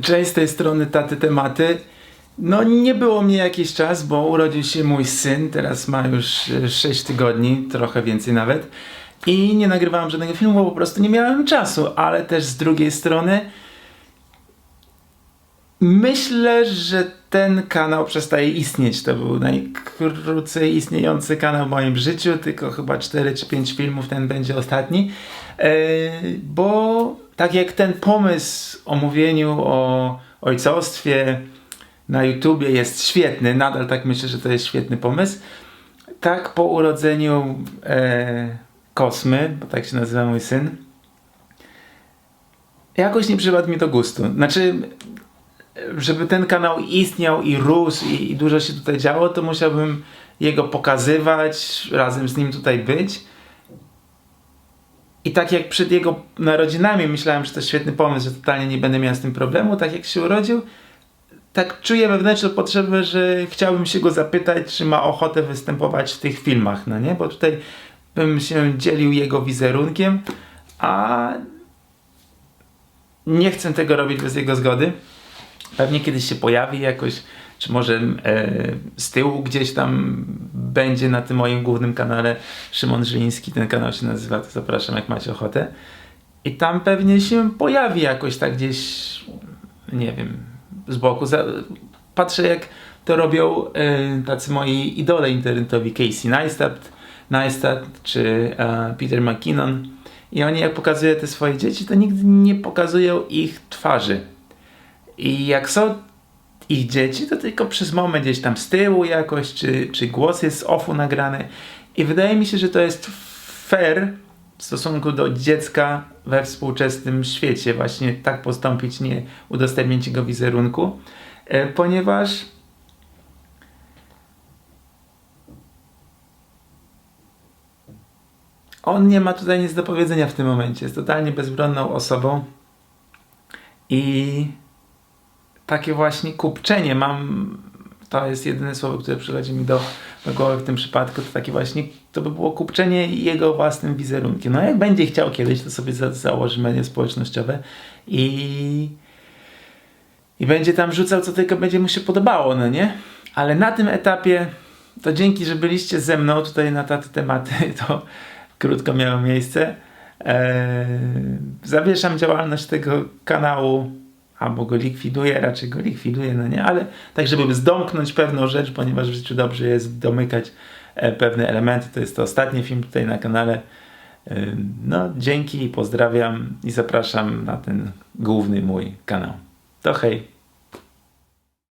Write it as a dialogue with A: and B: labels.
A: Cześć, z tej strony Taty Tematy. No nie było mnie jakiś czas, bo urodził się mój syn, teraz ma już e, 6 tygodni, trochę więcej nawet. I nie nagrywałem żadnego filmu, bo po prostu nie miałem czasu, ale też z drugiej strony myślę, że ten kanał przestaje istnieć. To był najkrócej istniejący kanał w moim życiu, tylko chyba 4 czy 5 filmów, ten będzie ostatni. E, bo tak jak ten pomysł o mówieniu o ojcostwie na YouTubie jest świetny, nadal tak myślę, że to jest świetny pomysł, tak po urodzeniu e, Kosmy, bo tak się nazywa mój syn, jakoś nie przypadł mi do gustu. Znaczy, żeby ten kanał istniał i rósł i, i dużo się tutaj działo, to musiałbym jego pokazywać, razem z nim tutaj być. I tak jak przed jego narodzinami myślałem, że to świetny pomysł, że totalnie nie będę miał z tym problemu, tak jak się urodził, tak czuję wewnętrzną potrzebę, że chciałbym się go zapytać, czy ma ochotę występować w tych filmach, no nie? Bo tutaj bym się dzielił jego wizerunkiem, a nie chcę tego robić bez jego zgody. Pewnie kiedyś się pojawi jakoś, czy może e, z tyłu gdzieś tam będzie na tym moim głównym kanale Szymon Żyliński, ten kanał się nazywa, to zapraszam jak macie ochotę. I tam pewnie się pojawi jakoś tak gdzieś, nie wiem, z boku. Patrzę jak to robią e, tacy moi idole internetowi, Casey Neistat, Neistat czy e, Peter McKinnon. I oni jak pokazują te swoje dzieci, to nigdy nie pokazują ich twarzy. I jak są ich dzieci, to tylko przez moment gdzieś tam z tyłu jakoś, czy, czy głos jest z offu nagrany. I wydaje mi się, że to jest fair w stosunku do dziecka we współczesnym świecie, właśnie tak postąpić, nie udostępnić jego wizerunku, e, ponieważ on nie ma tutaj nic do powiedzenia w tym momencie. Jest totalnie bezbronną osobą i takie właśnie kupczenie mam, to jest jedyne słowo, które przychodzi mi do, do głowy w tym przypadku, to takie właśnie, to by było kupczenie jego własnym wizerunkiem. No jak będzie chciał kiedyś, to sobie za, założy media społecznościowe i i będzie tam rzucał, co tylko będzie mu się podobało, no nie? Ale na tym etapie, to dzięki, że byliście ze mną tutaj na taty tematy, to krótko miało miejsce. Eee, zawieszam działalność tego kanału albo go likwiduję, raczej go likwiduję, no nie, ale tak, żeby zdomknąć pewną rzecz, ponieważ w życiu dobrze jest domykać e, pewne elementy. To jest to ostatni film tutaj na kanale. E, No, dzięki, pozdrawiam i zapraszam na ten główny mój kanał. To hej!